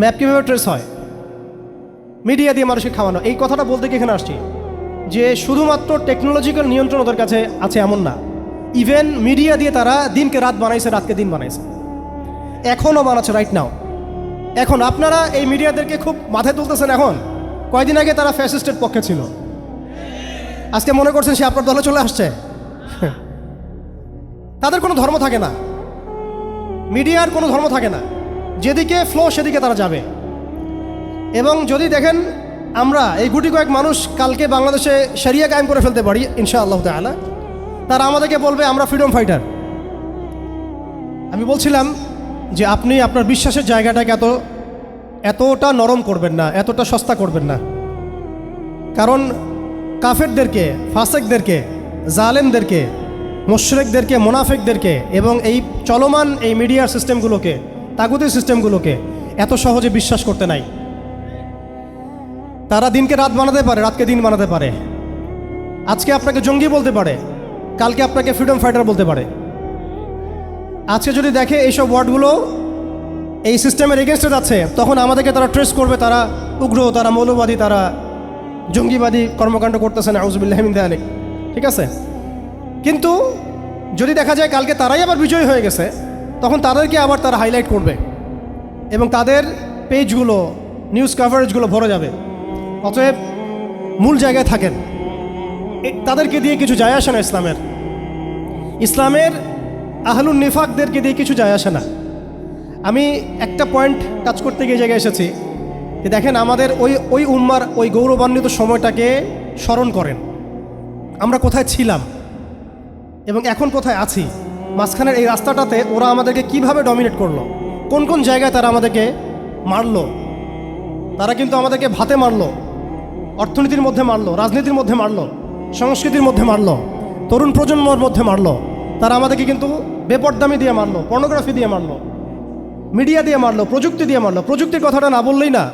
Map কীভাবে trace হয়? Media দিয়ে মানুষকে খাওয়ানো, এই কথাটা বলতে কি এখানে আসছি? যে শুধুমাত্র টেকনোলজিক্যাল নিয়ন্ত্রণ ওদের কাছে আছে এমন না। ইভেন মিডিয়া দিয়ে তারা দিনকে রাত বানাইছে, রাতকে দিন বানাইছে। এখনও বানাচ্ছে রাইট নাও এখন আপনারা এই মিডিয়াদেরকে খুব মাথায় তুলতেছেন এখন? কয়দিন আগে তারা ফ্যাসিস্টের পক্ষে ছিল। আজকে মনে করছেন সে আপনার দলে চলে আসছে? তাদের কোনো ধর্ম থাকে না। মিডিয়ার কোনো ধর্ম থাকে না। যেদিকে ফ্লো সেদিকে তারা যাবে। এবং যদি দেখেন, আমরা এই গুটি কয়েক মানুষ কালকে বাংলাদেশে সারিয়া কায়েম করে ফেলতে পারি ইনশা আল্লাহ তালা তারা আমাদেরকে বলবে, আমরা ফ্রিডম ফাইটার আমি বলছিলাম যে, আপনি আপনার বিশ্বাসের জায়গাটাকে এত, এতটা নরম করবেন না, এতটা সস্তা করবেন না। কারণ কাফেরদেরকে, ফাসেকদেরকে, জালেমদেরকে, মুশরেকদেরকে, মোনাফেকদেরকে এবং এই চলমান এই মিডিয়ার সিস্টেমগুলোকে তাগুদের সিস্টেমগুলোকে এত সহজে বিশ্বাস করতে নাই। তারা দিনকে রাত বানাতে পারে, রাতকে দিন বানাতে পারে। আজকে আপনাকে জঙ্গি বলতে পারে, কালকে আপনাকে ফ্রিডম ফাইটার বলতে পারে। আজকে যদি দেখে এইসব ওয়ার্ডগুলো এই সিস্টেমের এগেনস্টে যাচ্ছে, তখন আমাদেরকে তারা ট্রেস করবে, তারা উগ্র, তারা মৌলবাদী, তারা জঙ্গিবাদী কর্মকাণ্ড করতেছে না আউজবিল্লাহমিন আলী ঠিক আছে? কিন্তু যদি দেখা যায় কালকে তারাই আবার বিজয়ী হয়ে গেছে তখন তাদেরকে আবার তারা হাইলাইট করবে এবং তাদের পেজগুলো নিউজ কাভারেজগুলো ভরে যাবে। অতএব মূল জায়গায় থাকেন। তাদেরকে দিয়ে কিছু যায় আসে না ইসলামের। ইসলামের আহলুন নিফাকদেরকে দিয়ে কিছু যায় আসে না। আমি একটা পয়েন্ট টাচ করতে গিয়ে জায়গায় এসেছি যে দেখেন আমাদের ওই ওই উম্মার ওই গৌরবান্বিত সময়টাকে স্মরণ করেন। আমরা কোথায় ছিলাম এবং এখন কোথায় আছি? মাঝখানের এই রাস্তাটাতে ওরা আমাদেরকে কীভাবে ডমিনেট করল? কোন কোন জায়গায় তারা আমাদেরকে মারলো? তারা কিন্তু আমাদেরকে ভাতে মারলো, অর্থনীতির মধ্যে মারলো, রাজনীতির মধ্যে মারলো, সংস্কৃতির মধ্যে মারলো, তরুণ প্রজন্মর মধ্যে মারলো, তারা আমাদেরকে কিন্তু বেপরদামি দিয়ে মারলো পর্নোগ্রাফি দিয়ে মারলো মিডিয়া দিয়ে মারলো, প্রযুক্তি দিয়ে মারলো। প্রযুক্তির কথাটা না বললেই না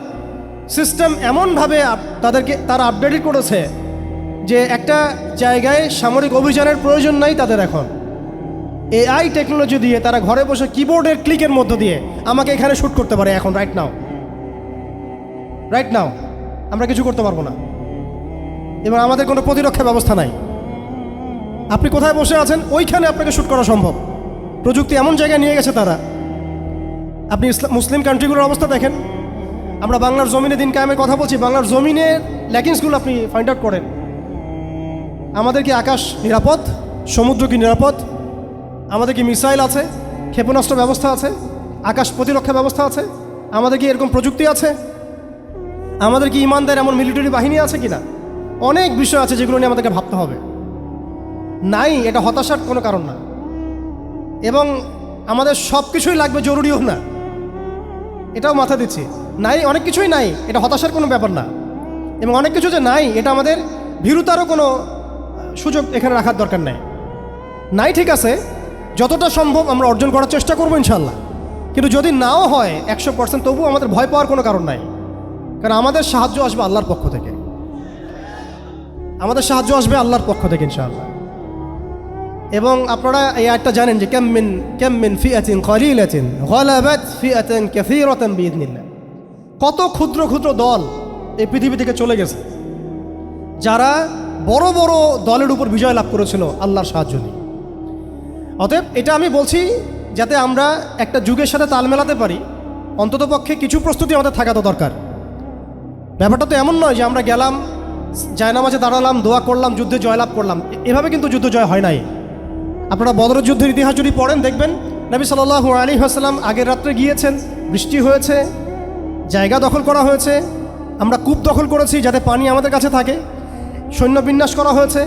সিস্টেম এমনভাবে তাদেরকে, তারা আপডেটেড করেছে যে একটা জায়গায় সামরিক অভিযানের প্রয়োজন নাই তাদের এখন। এআই টেকনোলজি দিয়ে তারা ঘরে বসে কিবোর্ডের ক্লিকের মধ্য দিয়ে আমাকে এখানে শ্যুট করতে পারে এখন রাইট নাও রাইট নাও আমরা কিছু করতে পারব না। এবার আমাদের কোনো প্রতিরক্ষা ব্যবস্থা নাই। আপনি কোথায় বসে আছেন? ওইখানে আপনাকে শ্যুট করা সম্ভব। প্রযুক্তি এমন জায়গায় নিয়ে গেছে তারা। আপনি ইসলাম মুসলিম কান্ট্রিগুলোর অবস্থা দেখেন। আমরা বাংলার জমিনে দিন কায়েমের কথা বলছি। বাংলার জমিনের ল্যাকিংসগুলো আপনি ফাইন্ড আউট করেন। আমাদের কি আকাশ নিরাপদ? সমুদ্র কি নিরাপদ? আমাদের কি মিসাইল আছে? ক্ষেপণাস্ত্র ব্যবস্থা আছে? আকাশ প্রতিরক্ষা ব্যবস্থা আছে? আমাদের কি এরকম প্রযুক্তি আছে? আমাদের কি ইমানদার এমন মিলিটারি বাহিনী আছে কিনা? অনেক বিষয় আছে যেগুলো নিয়ে আমাদেরকে ভাবতে হবে। নাই, এটা হতাশার কোনো কারণ না। এবং আমাদের সব কিছুই লাগবে জরুরিও না। এটাও মাথা দিচ্ছি। নাই, অনেক কিছুই নাই, এটা হতাশার কোনো ব্যাপার না। এবং অনেক কিছু যে নাই, এটা আমাদের ভীরুতারও কোনো সুযোগ এখানে রাখার দরকার নেই। নাই, ঠিক আছে যতটা সম্ভব আমরা অর্জন করার চেষ্টা করব ইনশাল্লাহ। কিন্তু যদি নাও হয় একশো পার্সেন্ট তবুও আমাদের ভয় পাওয়ার কোনো কারণ নাই। কারণ আমাদের সাহায্য আসবে আল্লাহর পক্ষ থেকে। আমাদের সাহায্য আসবে আল্লাহর পক্ষ থেকে ইনশাআল্লাহ। এবং আপনারা এই আয়টা জানেন যে কেমমিন কেমমিন ফিয়াতিন কলিলাতিন গলাবাত ফিয়াতিন কাসীরাতান বিইذنিল্লাহ কত ক্ষুদ্র ক্ষুদ্র দল এই পৃথিবী থেকে চলে গেছে। যারা বড় বড় দলের উপর বিজয় লাভ করেছিল আল্লাহর সাহায্য নিয়ে। অতএব এটা আমি বলছি যাতে আমরা একটা যুগের সাথে তাল মেলাতে পারি। অন্ততপক্ষে কিছু প্রস্তুতি আমাদের থাকা তো দরকার। ব্যাপারটা তো এমন নয় যে আমরা গেলাম, জায়নামাজে দাঁড়ালাম, দোয়া করলাম, যুদ্ধে জয়লাভ করলাম। এভাবে কিন্তু যুদ্ধ জয় হয় নাই। আপনারা বদরের যুদ্ধের ইতিহাস যদি পড়েন, দেখবেন নবী সাল্লাল্লাহু আলী হাসলাম আগের রাত্রে গিয়েছেন, বৃষ্টি হয়েছে, জায়গা দখল করা হয়েছে, আমরা কূপ দখল করেছি যাতে পানি আমাদের কাছে থাকে, সৈন্য বিন্যাস করা হয়েছে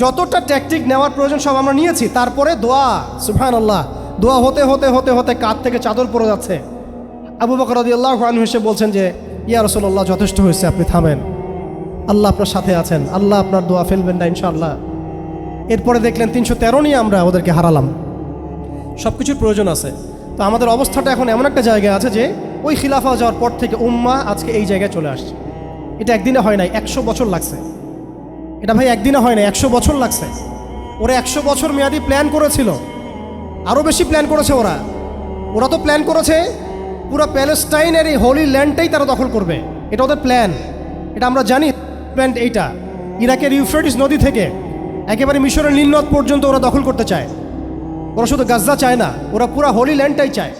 যতটা ট্যাকটিক নেওয়ার প্রয়োজন সব আমরা নিয়েছি, তারপরে দোয়া সুফান আল্লাহ দোয়া হতে হতে হতে হতে কাত থেকে চাদর পড়ে যাচ্ছে। আবু বকর রদি আল্লাহ এসে বলছেন যে, ইয়া রসল্লাহ যথেষ্ট হয়েছে, আপনি থামেন। আল্লাহ আপনার সাথে আছেন, আল্লাহ আপনার দোয়া ফেলবেন না, ইনশাআল্লাহ। এরপরে দেখলেন তিনশো তেরো নিয়ে আমরা ওদেরকে হারালাম। সব কিছুর প্রয়োজন আছে। তো আমাদের অবস্থাটা এখন এমন একটা জায়গায় আছে যে, ওই খিলাফা যাওয়ার পর থেকে উম্মা আজকে এই জায়গায় চলে আসছে। এটা একদিনে হয় নাই, একশো বছর লাগছে। এটা ভাই একদিনে হয় না একশো বছর লাগছে। ওরা একশো বছর মেয়াদি প্ল্যান করেছিল। আরও বেশি প্ল্যান করেছে ওরা। ওরা তো প্ল্যান করেছে, পুরো প্যালেস্টাইনের এই হোলি ল্যান্ডটাই তারা দখল করবে। এটা ওদের প্ল্যান এটা আমরা জানি প্ল্যান এইটা। ইরাকের ইউফ্রেটিস নদী থেকে একেবারে মিশরের নীলনদ পর্যন্ত ওরা দখল করতে চায়। ওরা শুধু গাজা চায় না, ওরা পুরো হোলি ল্যান্ডটাই চায়।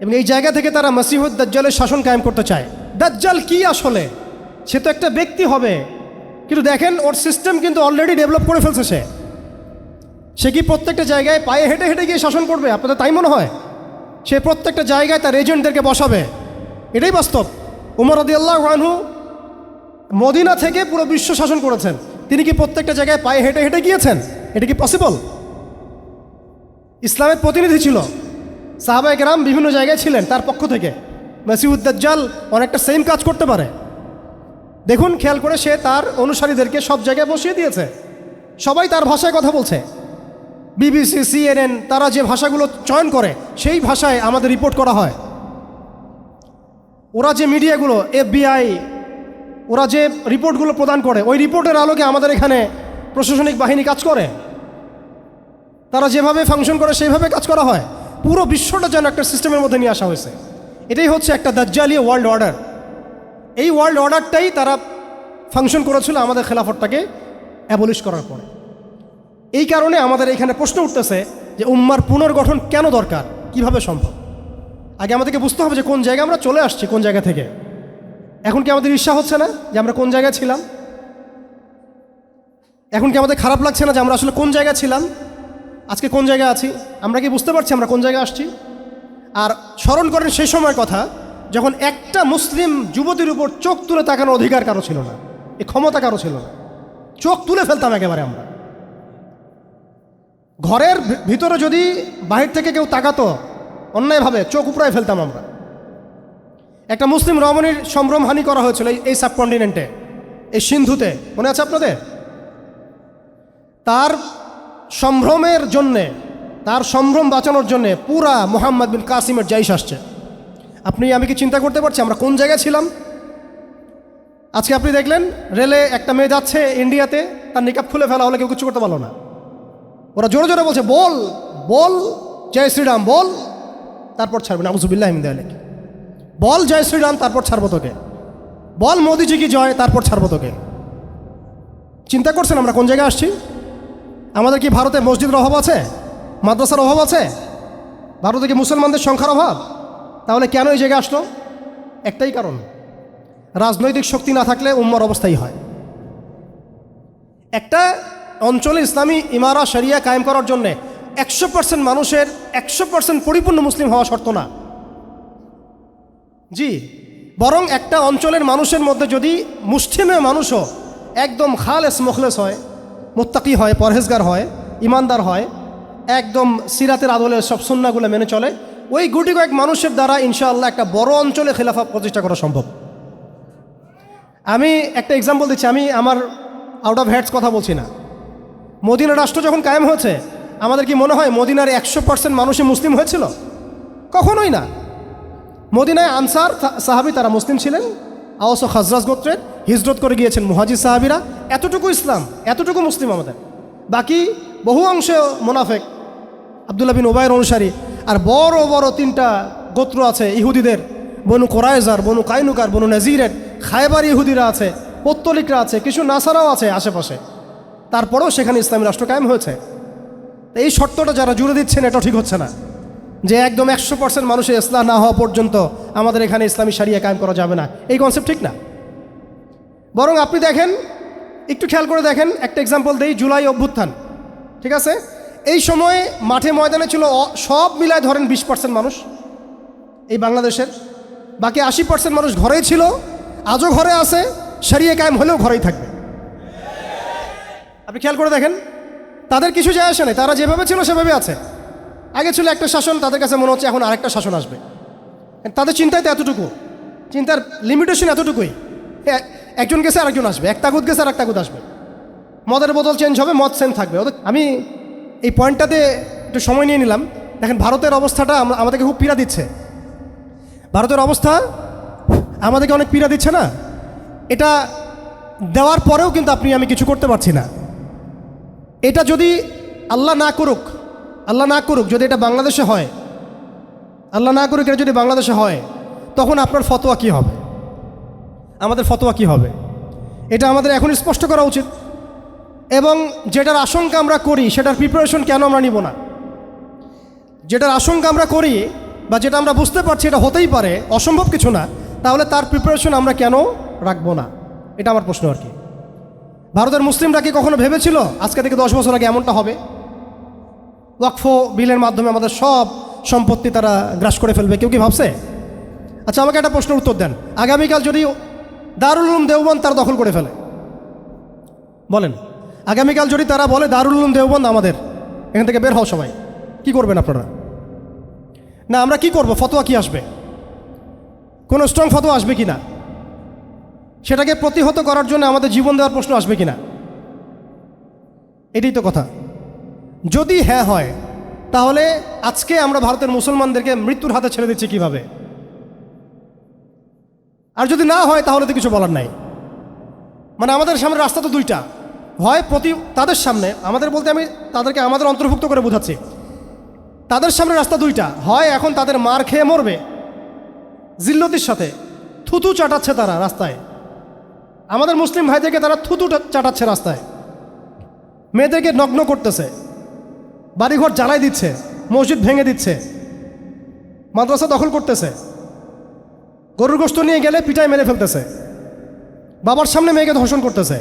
এবং এই জায়গা থেকে তারা মাসিহুদ দাজ্জালের শাসন কায়েম করতে চায়। দাজ্জাল কি আসলে? সে তো একটা ব্যক্তি হবে। কিন্তু দেখেন, ওর সিস্টেম কিন্তু অলরেডি ডেভেলপ করে ফেলছে সে। সে কি প্রত্যেকটা জায়গায় পায়ে হেঁটে হেঁটে গিয়ে শাসন করবে? আপনাদের তাই মনে হয়? সে প্রত্যেকটা জায়গায় তার এজেন্টদেরকে বসাবে। এটাই বাস্তব। উমর রদি আল্লাহ আনহু মদিনা থেকে পুরো বিশ্ব শাসন করেছেন। তিনি কি প্রত্যেকটা জায়গায় পায়ে হেঁটে হেঁটে গিয়েছেন? এটা কি পসিবল ইসলামের প্রতিনিধি ছিল। সাহাবাই কেরাম বিভিন্ন জায়গায় ছিলেন তার পক্ষ থেকে। মাসিউদ্দাজ্জাল অনেকটা সেম কাজ করতে পারে। দেখুন, খেয়াল করে সে তার অনুসারীদেরকে সব জায়গায় বসিয়ে দিয়েছে। সবাই তার ভাষায় কথা বলছে। বিবিসি, সিএনএন, তারা যে ভাষাগুলো চয়ন করে, সেই ভাষায় আমাদের রিপোর্ট করা হয়। ওরা যে মিডিয়াগুলো, এফবিআই, ওরা যে রিপোর্টগুলো প্রদান করে, ওই রিপোর্টের আলোকে আমাদের এখানে প্রশাসনিক বাহিনী কাজ করে। তারা যেভাবে ফাংশন করে, সেইভাবে কাজ করা হয়। পুরো বিশ্বটা যেন একটা সিস্টেমের মধ্যে নিয়ে আসা হয়েছে। এটাই হচ্ছে একটা দাজ্জালীয় ওয়ার্ল্ড অর্ডার। এই ওয়ার্ল্ড অর্ডারটাই তারা ফাংশন করেছিল আমাদের খেলাফতটাকে অ্যাবলিশ করার পরে। এই কারণে আমাদের এখানে প্রশ্ন উঠতেছে যে উম্মার পুনর্গঠন কেন দরকার? কীভাবে সম্ভব? আগে আমাদেরকে বুঝতে হবে যে কোন জায়গায় আমরা চলে আসছি, কোন জায়গা থেকে। এখন কি আমাদের ঈর্ষা হচ্ছে না যে আমরা কোন জায়গায় ছিলাম? এখন কি আমাদের খারাপ লাগছে না যে আমরা আসলে কোন জায়গায় ছিলাম? আজকে কোন জায়গায় আছি? আমরা কি বুঝতে পারছি আমরা কোন জায়গায় আসছি? আর স্মরণ করেন সেই সময়ের কথা যখন একটা মুসলিম যুবতীর উপর চোখ তুলে তাকানোর অধিকার কারও ছিল না, এ ক্ষমতা কারও ছিল না, চোখ তুলে ফেলতাম একেবারে আমরা। ঘরের ভিতরে যদি বাহির থেকে কেউ তাকাতো, অন্যায়ভাবে চোখ উপড়ায় ফেলতাম আমরা। একটা মুসলিম রমণীর সম্ভ্রমহানি করা হয়েছিল এই সাবকন্টিনেন্টে, এই সিন্ধুতে, মনে আছে আপনাদের? তার সম্ভ্রমের জন্যে, তার সম্ভ্রম বাঁচানোর জন্যে পুরা মোহাম্মদ বিন কাসিমের জাইশ আসছে। আপনি, আমি কি চিন্তা করতে পারছি আমরা কোন জায়গায় ছিলাম? আজকে আপনি দেখলেন, রেলে একটা মেয়ে যাচ্ছে ইন্ডিয়াতে, তার নিকাপ খুলে ফেলা হলে কেউ কিছু করতে পারল না। ওরা জোরে জোরে বলছে, বল বল, জয় শ্রীরাম, বল। তারপর ছাড়বে না আবুজুবিল্লাহ হিমদে আলেক বল, জয় শ্রীরাম, তারপর ছাড়বো তোকে। বল, মোদিজি কি জয়, তারপর ছাড়বো তোকে। চিন্তা করছেন আমরা কোন জায়গায় আসছি? আমাদের কি ভারতে মসজিদের অভাব আছে? মাদ্রাসার অভাব আছে? ভারতে কি মুসলমানদের সংখ্যার অভাব? তাহলে কেন এই জায়গায় আসলো? একটাই কারণ, রাজনৈতিক শক্তি না থাকলে উম্মার অবস্থাই হয়। একটা অঞ্চলে ইসলামী ইমারা, শরিয়া কায়েম করার জন্যে একশো পার্সেন্ট মানুষের একশো পার্সেন্ট পরিপূর্ণ মুসলিম হওয়া শর্ত না। জি, বরং একটা অঞ্চলের মানুষের মধ্যে যদি মুষ্টিমেয় মানুষও একদম খালেস মুখলেস হয়, মোত্তাকি হয়, পরহেজগার হয়, ইমানদার হয়, একদম সিরাতের আদলে সব সুন্নাগুলো মেনে চলে ওই গুটি কয়েক মানুষের দ্বারা ইনশাআল্লাহ একটা বড় অঞ্চলে খেলাফা প্রতিষ্ঠা করা সম্ভব। আমি একটা এক্সাম্পল দিচ্ছি, আমি আমার আউট অফ হেডস কথা বলছি না। মদিনা রাষ্ট্র যখন কায়েম হয়েছে, আমাদের কি মনে হয় মদিনার একশো পার্সেন্ট মানুষই মুসলিম হয়েছিল? কখনোই না। মদিনায় আনসার সাহাবি তারা মুসলিম ছিলেন আওস ও খাজরাজ গোত্রের হিজরত করে গিয়েছেন মুহাজির সাহাবিরা। এতটুকু ইসলাম, এতটুকু মুসলিম আমাদের। বাকি বহু অংশ মোনাফেক, আবদুল্লাহ বিন ওবায়ের অনুসারী আর বড় বড় তিনটা গোত্র আছে ইহুদিদের, বনু কোরাইজার বনু কাইনুকার, বনু নাজিরের, খায়বার ইহুদিরা আছে, পত্তলিকরা আছে, কিছু নাসারাও আছে আশেপাশে। তারপরেও সেখানে ইসলামী রাষ্ট্র কায়েম হয়েছে। এই শর্তটা যারা জুড়ে দিচ্ছেন, এটা ঠিক হচ্ছে না। যে একদম একশো পার্সেন্ট মানুষের ইসলাম না হওয়া পর্যন্ত আমাদের এখানে ইসলামী সারিয়া কায়েম করা যাবে না। এই কনসেপ্ট ঠিক না। বরং আপনি দেখেন, একটু খেয়াল করে দেখেন, একটা এক্সাম্পল দেই জুলাই অভ্যুত্থান। ঠিক আছে? এই সময়ে মাঠে ময়দানে ছিল সব মিলায় ধরেন বিশ পার্সেন্ট মানুষ এই বাংলাদেশের। বাকি আশি পার্সেন্ট মানুষ ঘরেই ছিল। আজও ঘরে আছে। সারিয়ে কায়েম হলেও ঘরেই থাকবে। আপনি খেয়াল করে দেখেন, তাদের কিছু যায় আসে নাই। তারা যেভাবে ছিল, সেভাবে আছে। আগে ছিল একটা শাসন, তাদের কাছে মনে হচ্ছে এখন আরেকটা শাসন আসবে। তাদের চিন্তায় তো এতটুকু। চিন্তার লিমিটেশন এতটুকুই। একজন গেছে, আরেকজন আসবে। এক তাগুদ গেছে আর এক তাগুদ আসবে। মদের বোতল চেঞ্জ হবে, মদ সেম থাকবে। আমি এই পয়েন্টটাতে একটু সময় নিয়ে নিলাম। দেখেন, ভারতের অবস্থাটা আম- আমাদেরকে খুব পীড়া দিচ্ছে। ভারতের অবস্থা আমাদেরকে অনেক পীড়া দিচ্ছে না? এটা দেওয়ার পরেও কিন্তু আপনি, আমি কিছু করতে পারছি না। এটা যদি আল্লাহ না করুক, আল্লাহ না করুক, যদি এটা বাংলাদেশে হয়, আল্লাহ না করুক, এটা যদি বাংলাদেশে হয়, তখন আপনার ফতোয়া কি হবে? আমাদের ফতোয়া কি হবে? এটা আমাদের এখন স্পষ্ট করা উচিত। এবং যেটার আশঙ্কা আমরা করি, সেটার প্রিপারেশন কেন আমরা নিব না? যেটার আশঙ্কা আমরা করি বা যেটা আমরা বুঝতে পারছি এটা হতেই পারে, অসম্ভব কিছু না, তাহলে তার প্রিপারেশন আমরা কেন রাখব না? এটা আমার প্রশ্ন আর কি। ভারতের মুসলিমরা কি কখনো ভেবেছিল, আজকে থেকে দশ বছর আগে এমনটা হবে? ওয়াকফ বিলের মাধ্যমে আমাদের সব সম্পত্তি তারা গ্রাস করে ফেলবে, কেউ কি ভাবছে? আচ্ছা আমাকে একটা প্রশ্নের উত্তর দেন। আগামীকাল যদি দারুল উলুম দেওবন্দ তারা দখল করে ফেলে, বলেন। আগামীকাল যদি তারা বলে দারুল উলুম দেওবন্দ আমাদের, এখান থেকে বের হও সবাই। কি করবেন আপনারা? না, আমরা কি করব? ফতোয়া কি আসবে? কোনো স্ট্রং ফতোয়া আসবে কি না? সেটাকে প্রতিহত করার জন্য আমাদের জীবন দেওয়ার প্রশ্ন আসবে কি না? এটাই তো কথা। যদি হ্যাঁ হয়, তাহলে আজকে আমরা ভারতের মুসলমানদেরকে মৃত্যুর হাতে ছেড়ে দিচ্ছি কীভাবে? আর যদি না হয়, তাহলে তো কিছু বলার নাই। মানে আমাদের সামনে রাস্তা তো দুইটা। হয় প্রতি তাদের সামনে, আমাদের বলতে আমি তাদেরকে আমাদের অন্তর্ভুক্ত করে বোঝাচ্ছি। তাদের সামনে রাস্তা দুইটা, হয় এখন তাদের মার খেয়ে মরবে, জিল্লতির সাথে থুতু চাটাচ্ছে তারা রাস্তায়। আমাদের মুসলিম ভাইদেরকে তারা থুতু চাটাচ্ছে রাস্তায়। মেয়েদেরকে নগ্ন করতেছে, বাড়িঘর জ্বালাই দিচ্ছে, মসজিদ ভেঙে দিচ্ছে, মাদ্রাসা দখল করতেছে, গরুর গোস্ত নিয়ে গেলে পিটায় মেরে ফেলতেছে, বাবার সামনে মেয়েকে ধর্ষণ করতেছে।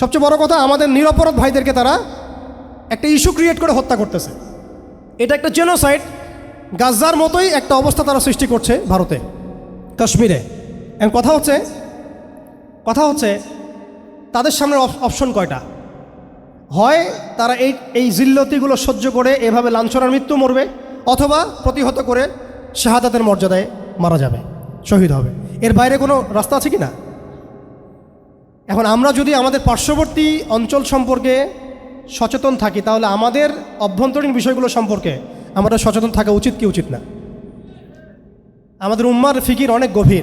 সবচেয়ে বড় কথা, আমাদের নিরপরাধ ভাইদেরকে তারা একটা ইস্যু ক্রিয়েট করে হত্যা করতেছে। এটা একটা জেনোসাইড। গাজার মতোই একটা অবস্থা তারা সৃষ্টি করছে ভারতে, কাশ্মীরে। এখন কথা হচ্ছে কথা হচ্ছে, তাদের সামনে অপশন কয়টা? হয় তারা এই এই জিল্লতিগুলো সহ্য করে এভাবে লাঞ্ছনার মৃত্যু মরবে, অথবা প্রতিহত করে শাহাদাতের মর্যাদায় মারা যাবে, শহীদ হবে। এর বাইরে কোনো রাস্তা আছে কি না? এখন আমরা যদি আমাদের পার্শ্ববর্তী অঞ্চল সম্পর্কে সচেতন থাকি, তাহলে আমাদের অভ্যন্তরীণ বিষয়গুলো সম্পর্কে আমাদের সচেতন থাকা উচিত কি উচিত না? আমাদের উম্মার ফিকির অনেক গভীর।